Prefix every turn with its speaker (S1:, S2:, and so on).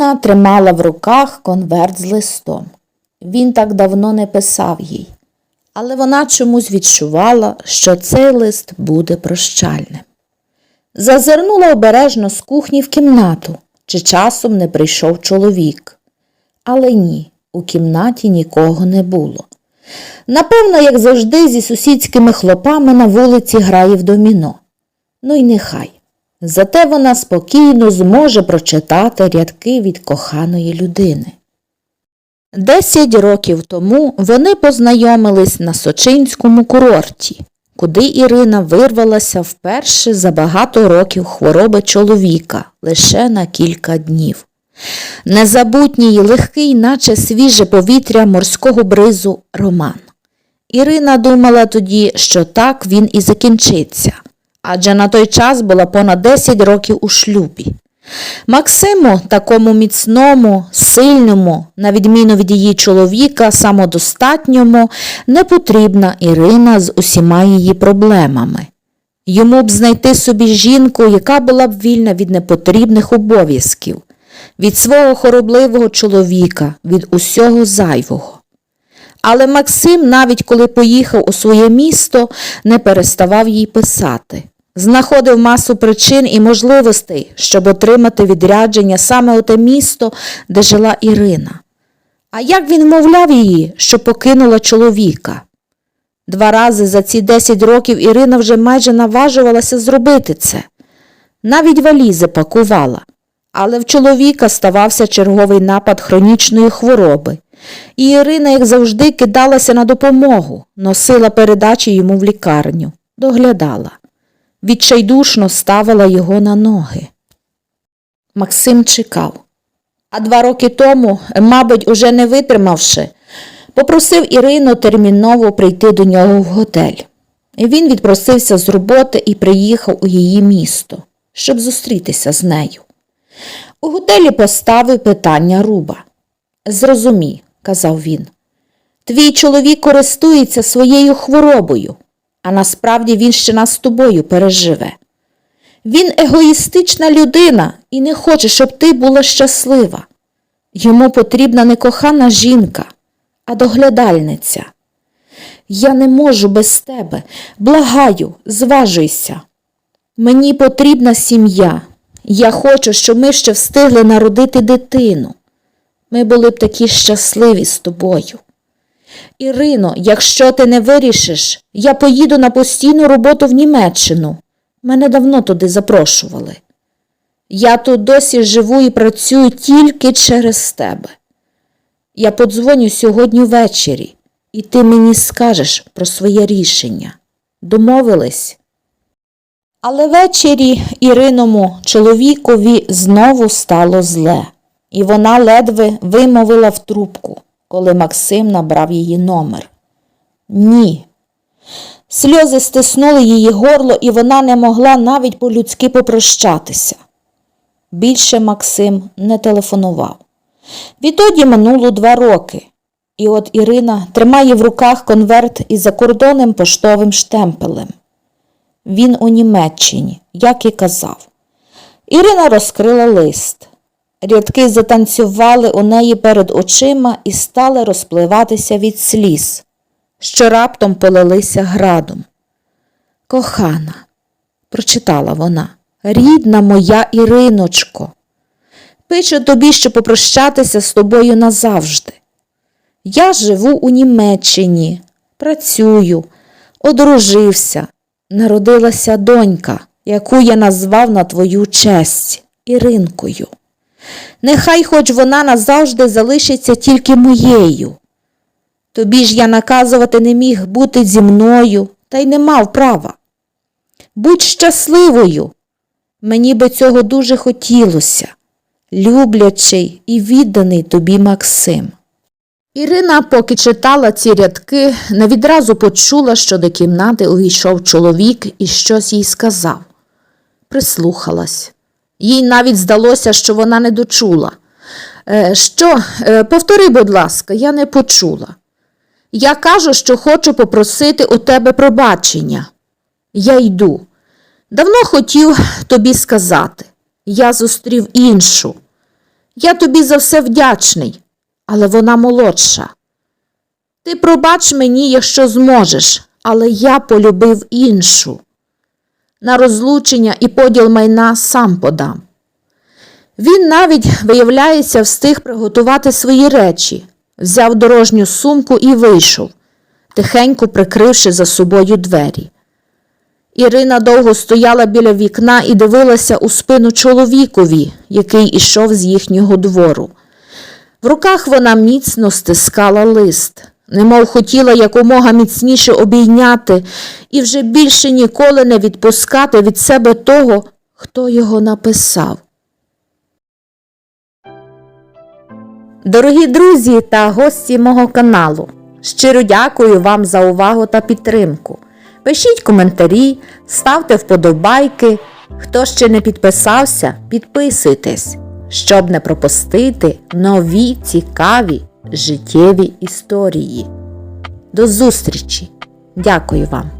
S1: Ірина тримала в руках конверт з листом. Він так давно не писав їй, але вона чомусь відчувала, що цей лист буде прощальним. Зазирнула обережно з кухні в кімнату, чи часом не прийшов чоловік. Але ні, у кімнаті нікого не було. Напевно, як завжди, зі сусідськими хлопами на вулиці грає в доміно. Ну й нехай. Зате вона спокійно зможе прочитати рядки від коханої людини. Десять років тому вони познайомились на Сочинському курорті, куди Ірина вирвалася вперше за багато років хвороби чоловіка лише на кілька днів. Незабутній, легкий, наче свіже повітря морського бризу роман. Ірина думала тоді, що так він і закінчиться, адже на той час була понад 10 років у шлюбі. Максиму, такому міцному, сильному, на відміну від її чоловіка, самодостатньому, не потрібна Ірина з усіма її проблемами. Йому б знайти собі жінку, яка була б вільна від непотрібних обов'язків, від свого хоробливого чоловіка, від усього зайвого. Але Максим, навіть коли поїхав у своє місто, не переставав їй писати. Знаходив масу причин і можливостей, щоб отримати відрядження саме у те місто, де жила Ірина. А як він мовляв її, що покинула чоловіка? Два рази за ці 10 років Ірина вже майже наважувалася зробити це. Навіть валізи пакувала. Але в чоловіка ставався черговий напад хронічної хвороби. І Ірина, як завжди, кидалася на допомогу, носила передачі йому в лікарню, доглядала. Відчайдушно ставила його на ноги. Максим чекав. А два роки тому, мабуть, уже не витримавши, попросив Ірину терміново прийти до нього в готель. Він відпросився з роботи і приїхав у її місто, щоб зустрітися з нею. У готелі поставив питання Руба. Зрозумій, казав він, твій чоловік користується своєю хворобою, а насправді він ще нас з тобою переживе. Він егоїстична людина і не хоче, щоб ти була щаслива. Йому потрібна не кохана жінка, а доглядальниця. Я не можу без тебе, благаю, зважуйся. Мені потрібна сім'я. Я хочу, щоб ми ще встигли народити дитину. Ми були б такі щасливі з тобою. Ірино, якщо ти не вирішиш, я поїду на постійну роботу в Німеччину. Мене давно туди запрошували. Я тут досі живу і працюю тільки через тебе. Я подзвоню сьогодні ввечері, і ти мені скажеш про своє рішення. Домовились? Але ввечері Іриному чоловікові знову стало зле, і вона ледве вимовила в трубку, коли Максим набрав її номер. Ні. Сльози стиснули її горло, і вона не могла навіть по-людськи попрощатися. Більше Максим не телефонував. Відтоді минуло два роки, і от Ірина тримає в руках конверт із закордонним поштовим штемпелем. Він у Німеччині, як і казав. Ірина розкрила лист. Рядки затанцювали у неї перед очима і стали розпливатися від сліз, що раптом полилися градом. Кохана, прочитала вона, рідна моя Іриночко, пишу тобі, щоб попрощатися з тобою назавжди. Я живу у Німеччині, працюю, одружився, народилася донька, яку я назвав на твою честь Іринкою. Нехай хоч вона назавжди залишиться тільки моєю. Тобі ж я наказувати не міг бути зі мною, та й не мав права. Будь щасливою. Мені би цього дуже хотілося, люблячий і відданий тобі Максим. Ірина, поки читала ці рядки, не відразу почула, що до кімнати увійшов чоловік і щось їй сказав. Прислухалась. Їй навіть здалося, що вона не дочула. «Е, що, Е, повтори, будь ласка, я не почула. Я кажу, що хочу попросити у тебе пробачення. Я йду. Давно хотів тобі сказати. Я зустрів іншу. Я тобі за все вдячний, але вона молодша. Ти пробач мені, якщо зможеш, але я полюбив іншу. На розлучення і поділ майна сам подам. Він навіть, виявляється, встиг приготувати свої речі, взяв дорожню сумку і вийшов, тихенько прикривши за собою двері. Ірина довго стояла біля вікна і дивилася у спину чоловікові, який ішов з їхнього двору. В руках вона міцно стискала лист, немов хотіла якомога міцніше обійняти і вже більше ніколи не відпускати від себе того, хто його написав. Дорогі друзі та гості мого каналу, щиро дякую вам за увагу та підтримку. Пишіть коментарі, ставте вподобайки. Хто ще не підписався, підписуйтесь, щоб не пропустити нові цікаві життєві історії. До зустрічі! Дякую вам!